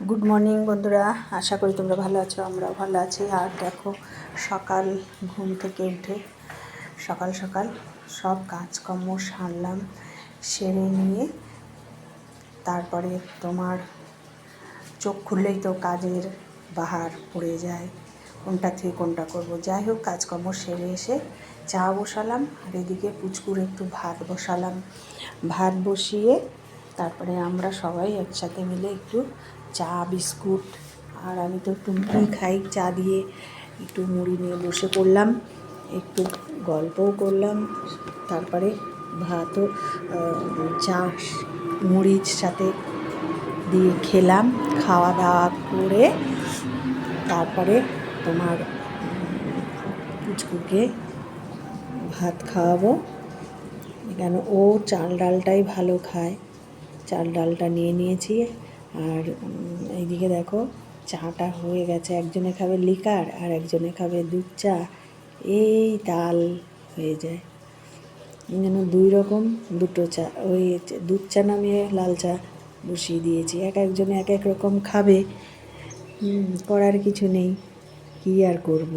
Good morning বন্ধুরা। আশা করি তোমরা ভালো আছো, আমরাও ভালো আছি। আর দেখো, সকাল ঘুম থেকে উঠে সকাল সকাল সব কাজকর্ম সারলাম, সেরে নিয়ে তারপরে তোমার চোখ খুললেই তো কাজের বাহার পড়ে যায়, কোনটা থেকে কোনটা করব। যাই হোক, কাজকর্ম সেরে এসে চা বসালাম, আর এদিকে পুচকুর একটু ভাত বসালাম। ভাত বসিয়ে তারপরে আমরা সবাই একসাথে মিলে একটু চা, বিস্কুট আর আমি তো একটু মুড়ি খাই, চা দিয়ে একটু মুড়ি নিয়ে বসে পড়লাম, একটু গল্পও করলাম, তারপরে ভাতও চা, মুড়ির সাথে দিয়ে খেলাম, খাওয়া দাওয়া করে তারপরে তোমার পুচকুকে ভাত খাওয়াবো। কেন ও চাল ডালটাই ভালো খায়। চাল ডালটা নিয়ে নিয়েছি আর এইদিকে দেখো চাটা হয়ে গেছে। একজনে খাবে লিকার আর একজনে খাবে দুধ চা। এই তাল হয়ে যায়। যেন দুই রকম দুটো চা, ওই দুধ চা নামিয়ে লাল চা বসিয়ে দিয়েছি। এক একজনে এক এক রকম খাবে। করার কিছু নেই। কী আর করব?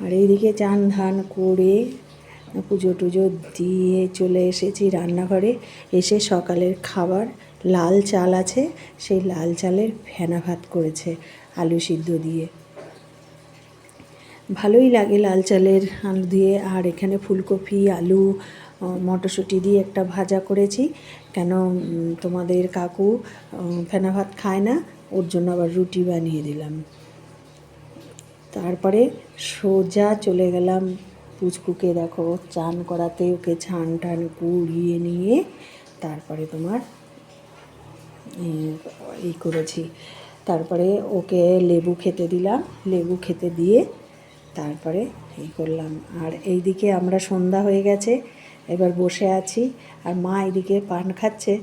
আর এইদিকে চান ধান করে পুজো টুজো দিয়ে চলে এসেছি রান্নাঘরে। এসে সকালের খাবার, লাল চাল আছে, সেই লাল চালের ফেনা ভাত করেছে আলু সিদ্ধ দিয়ে। ভালোই লাগে লাল চালের আলু দিয়ে। আর এখানে ফুলকপি, আলু মটরশুঁটি দিয়ে একটা ভাজা করেছি। কেন তোমাদের কাকু ফেনা ভাত খায় না, ওর জন্য আবার রুটি বানিয়ে দিলাম। তারপরে সোজা চলে গেলাম পুচকুকে দেখো চান করাতে ওকে ছান টান কুড়িয়ে নিয়ে তারপরে তোমার এই করেছি। তারপরে ওকে লেবু খেতে দিলাম, লেবু খেতে দিয়ে তারপরে এই করলাম। আর এইদিকে আমরা সন্ধ্যা হয়ে গেছে, এবার বসে আছি। আর মা এদিকে পান খাচ্ছে,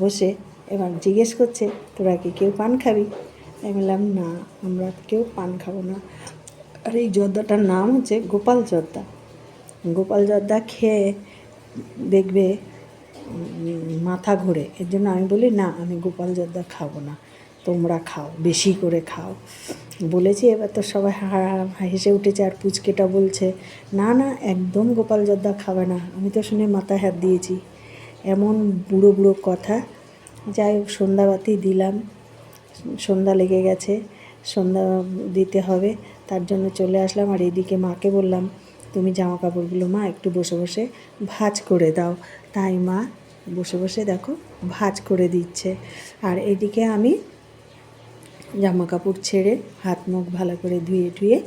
বসে এবার জিজ্ঞেস করছে, তোরা কি কেউ পান খাবি? আমি বললাম, না, আমরা কেউ পান খাব না। আর এই জর্দাটার নাম হচ্ছে গোপাল জর্দা। গোপাল জর্দা খেয়ে দেখবে মাথা ঘোরে। এর জন্য আমি বলি, না, আমি গোপাল জর্দা খাব না। তোমরা খাও, বেশি করে খাও। বলেছি, এবার তো সবাই হেসে উঠেছে আর পুচকেটা বলছে, না না, একদম গোপাল জর্দা খাবে না। আমি তো শুনে মাথায় হাত দিয়েছি। এমন বুড়ো বুড়ো কথা। যাই হোক সন্ধ্যাবাতি দিলাম। সন্ধ্যা লেগে গেছে, সন্ধ্যা দিতে হবে। তার জন্য চলে আসলাম আর এদিকে মাকে বললাম তুমি জামা কাপড়গুলো মা একটু বসে বসে ভাজ করে দাও। তাই মা বসে বসে দেখো ভাজ করে দিচ্ছে। আর এদিকে আমি জামা কাপড় ছেড়ে হাত মুখ ভালো করে ধুয়ে ধুয়ে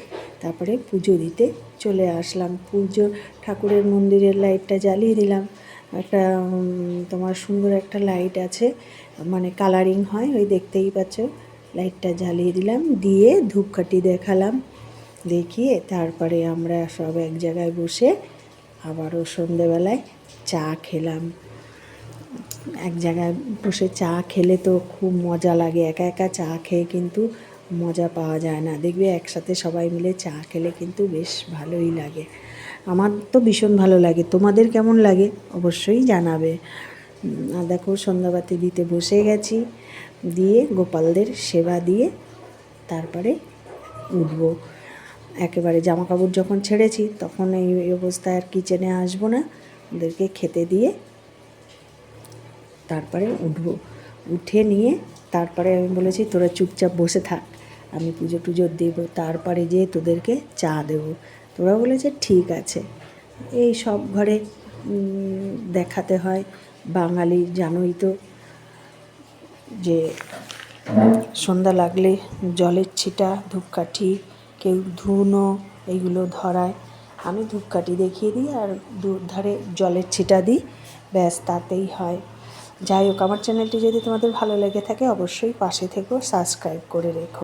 তারপরে পুজো দিতে চলে আসলাম। পুজো ঠাকুরের মন্দিরের লাইটটা জ্বালিয়ে দিলাম। একটা তোমার সুন্দর একটা লাইট আছে মানে কালারিং হয়, ওই দেখতেই পাচ্ছ। লাইটটা জ্বালিয়ে দিলাম, দিয়ে ধূপকাঠি দেখালাম। দেখিয়ে তারপরে আমরা সব এক জায়গায় বসে আবারও সন্ধেবেলায় চা খেলাম। এক জায়গায় বসে চা খেলে তো খুব মজা লাগে, একা একা চা খেয়ে কিন্তু মজা পাওয়া যায় না। দেখবে একসাথে সবাই মিলে চা খেলে কিন্তু বেশ ভালোই লাগে। আমার তো ভীষণ ভালো লাগে। তোমাদের কেমন লাগে? অবশ্যই জানাবে। আর দেখো সন্ধ্যাবাতি দিতে বসে গেছি। দিয়ে গোপালদের সেবা দিয়ে তারপরে উঠবো। একেবারে জামা কাপড় যখন ছেড়েছি, তখন এই অবস্থায় আর কিচেনে আসব না। ওদেরকে খেতে দিয়ে তারপরে উঠবো। উঠে নিয়ে তারপরে আমি বলেছি, তোরা চুপচাপ বসে থাক, আমি পুজো টুজো দেবো, তারপরে যেয়ে তোদেরকে চা দেবো। তোরা বলেছে, ঠিক আছে। এই সব ঘরে দেখাতে হয়, বাঙালি জানোই তো যে সন্ধ্যা লাগলে জলের ছিটা, ধূপকাঠি কেউ ধুনো এইগুলো ধরায়। আমি ধূপকাঠি দেখিয়ে দিই আর দুধারে জলের ছিটা দিই। ব্যাস, তাতেই হয়। যাই হোক, আমার চ্যানেলটি যদি তোমাদের ভালো লেগে থাকে, অবশ্যই পাশে থেকেও সাবস্ক্রাইব করে রেখো।